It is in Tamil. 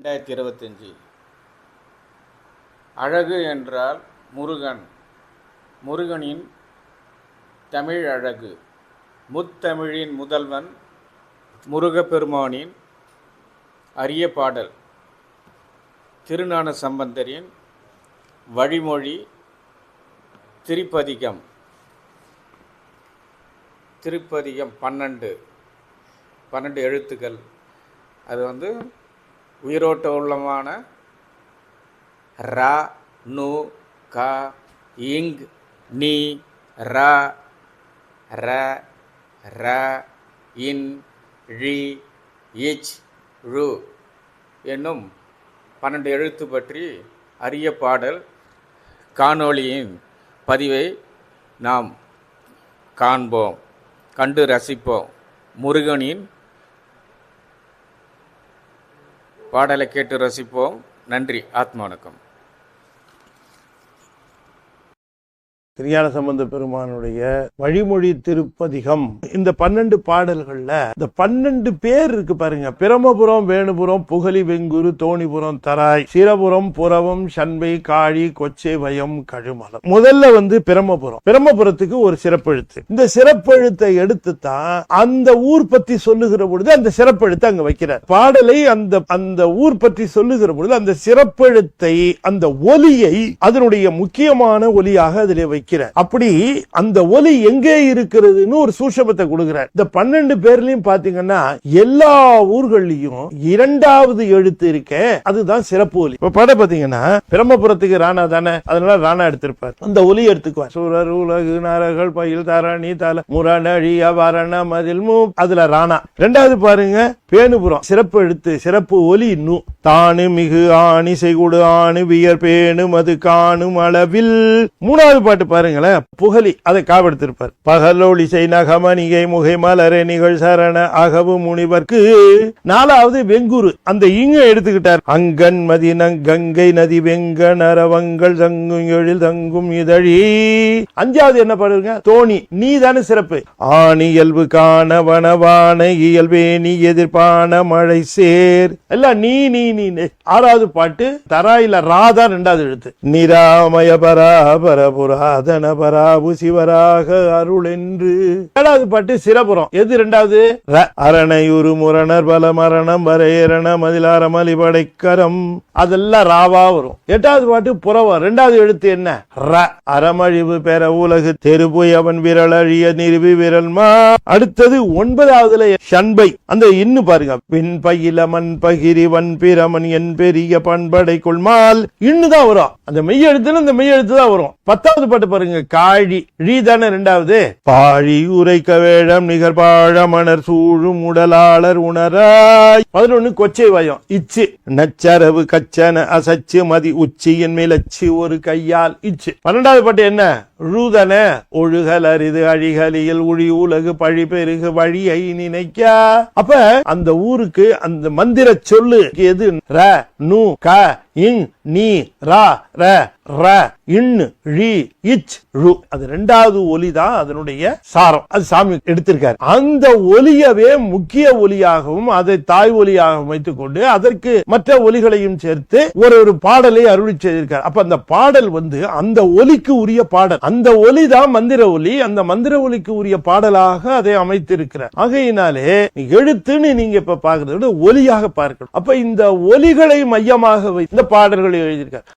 ரெண்டாயிரத்தி இருபத்தஞ்சி. அழகு என்றால் முருகன். முருகனின் தமிழ் அழகு. முத்தமிழின் முதல்வன் முருகப்பெருமானின் அரிய பாடல். திருநான சம்பந்தரின் வழிமொழி திரிப்பதிகம். திருப்பதிகம் பன்னெண்டு. பன்னெண்டு எழுத்துக்கள். அது வந்து உயிரோட்ட உள்ளமான ரா நு க இங் நீ ரா ர ர இன் ழி இச் ழு என்னும் பன்னெண்டு எழுத்து பற்றி அரிய பாடல் காணொளியின் பதிவை நாம் காண்போம் கண்டு ரசிப்போம். முருகனின் பாடலை கேட்டு ரசிப்போம். நன்றி. ஆத்மானுக்கம் திருஞான சம்பந்த பெருமானுடைய வழிமொழி திருப்பதிகம். இந்த பன்னெண்டு பாடல்கள்ல இந்த பன்னெண்டு பேர் இருக்கு பாருங்க. பிரமபுரம் வேணுபுரம் புகழி வெங்குரு தோணிபுரம் தராய் சிரபுரம் புறவம் சண்பை காழி கொச்சை வயம் கழுமலம். முதல்ல வந்து பிரமபுரம் பிரமபுரத்துக்கு ஒரு சிறப்பெழுத்து. இந்த சிறப்பெழுத்தை எடுத்து தான் அந்த ஊர் பத்தி சொல்லுகிற பொழுது அந்த சிறப்பெழுத்தை அங்க வைக்கிறார். பாடலை அந்த அந்த ஊர் பற்றி சொல்லுகிற பொழுது அந்த சிறப்பெழுத்தை அந்த ஒலியை அதனுடைய முக்கியமான ஒலியாக அதிலே வைக்கிறார் அப்படி அந்த ஒலி எங்கே இருக்கிறதுன்னு ஒரு சூஷபத்தை கொடுக்கிறார். இந்த பன்னெண்டு பேர்லயும் பாத்தீங்கன்னா எல்லா ஊர்கள்லயும் இரண்டாவது எழுத்து இருக்க அதுதான் சிறப்பு ஒலி. இப்ப படம் பாத்தீங்கன்னா பிரம்மபுரத்துக்கு ராணா தானே அதனால ராணா எடுத்திருப்பார். அந்த ஒலி எடுத்துக்குவார். சூரர் உலகு நாரகள் பயில் தாராணி தல முரணி அவரண மதில் மூ அதுல ராணா. ரெண்டாவது பாருங்க பேணுபுரம். சிறப்பு எழுத்து சிறப்பு ஒலி இன்னும் தானு மிகு ஆணி செய்குடு ஆணு வியர் பேணு மது காணும் அளவில் மூணாவது பாட்டு பாருங்களேன் புகழி அதை காவெடுத்திருப்பார். பகலோழி செய் நகமணிகை முகை மலரே நிகழ் சரண அகவு முனிவர்க்கு. நாலாவது வெங்குரு அந்த இங்க எடுத்துக்கிட்டார். அங்கன் மதினங் கங்கை நதி வெங்க நரவங்கள் தங்கும் எழில் தங்கும் இதழி. அஞ்சாவது என்ன பாருங்க தோணி நீ தானே சிறப்பு. ஆணி இயல்பு காண வனவான இயல்பேணி நீ எதிர்ப்பான மழை சேர். எல்லாம் நீ நீ நீ நீ. ஆறாவது பாட்டு தராயில ராதா ரெண்டாவது எழுத்து. நிராமய பராபர புராதன பராபு சிவராக அருள் என்று ஏழாவது பாட்டு சிறபுரம் எது ரெண்டாவது ர. அரணையுரு முரணர் பல மரணம் வரையரண மதிலார மலிபடைக்கரம். அதெல்லாம் ராவா வரும். எட்டாவது பாட்டு புறவம் ரெண்டாவது எழுத்து என்ன? ர. அறமழிவு பெற உலகு தெருபோய் அவன் விரல் அழிய நிறுவி விரல்மா அடுத்தது ஒன்பதாவதுல ஷண்பை. அந்த இன்னு பாருங்க. பின் பயில மண் பகிரி வன் பிரமன் என் பெரிய பண்படை கொள்மால் இன்னுதான் வரும். அந்த மெய் எழுத்துன்னு அந்த மெய் எழுத்து தான் வரும். பத்தாவது பாட்டு பாருங்க காழி ழி தானே ரெண்டாவது? பாழி உரைக்க வேடம் நிகர் பாழமணர் சூழும் உடலாளர் உணராய். பதினொன்னு கொச்சை வயம் இச்சு. நச்சரவு கச்சன அசச்சு மதி உச்சியின் மேலச்சு ஒரு கையால் இச்சு. பன்னெண்டாவது பாட்டு என்ன? ழுதன ஒழுகல் அரிது அழிகலியில் உழி உலகு பழி பெருகு வழியை நினைக்க. அப்ப அந்த ஊருக்கு அந்த மந்திர சொல்லு. எது? ர நு க இங் நீ ரா ர. ர இன் ழி இச் ழு. அது ரெண்டாவது ஒலி தான் அதனுடைய சாரம். அது சாமி எடுத்திருக்காரு. அந்த ஒலியவே முக்கிய ஒலியாகவும் அதை தாய் ஒலியாகவும் வைத்துக் கொண்டு அதற்கு மற்ற ஒலிகளையும் சேர்த்து ஒரு ஒரு பாடலை அருளி செய்திருக்கார். அப்ப அந்த பாடல் வந்து அந்த ஒலிக்கு உரிய பாடல். அந்த ஒலி தான் மந்திர ஒலி. அந்த மந்திர ஒலிக்கு உரிய பாடலாக அதை அமைத்திருக்கிறார். ஆகையினாலே எழுத்துன்னு நீங்க இப்ப பாக்குறத விட ஒலியாக பார்க்கணும். அப்ப இந்த ஒலிகளை மையமாக வைத்து இந்த பாடல்களை எழுதியிருக்கார்.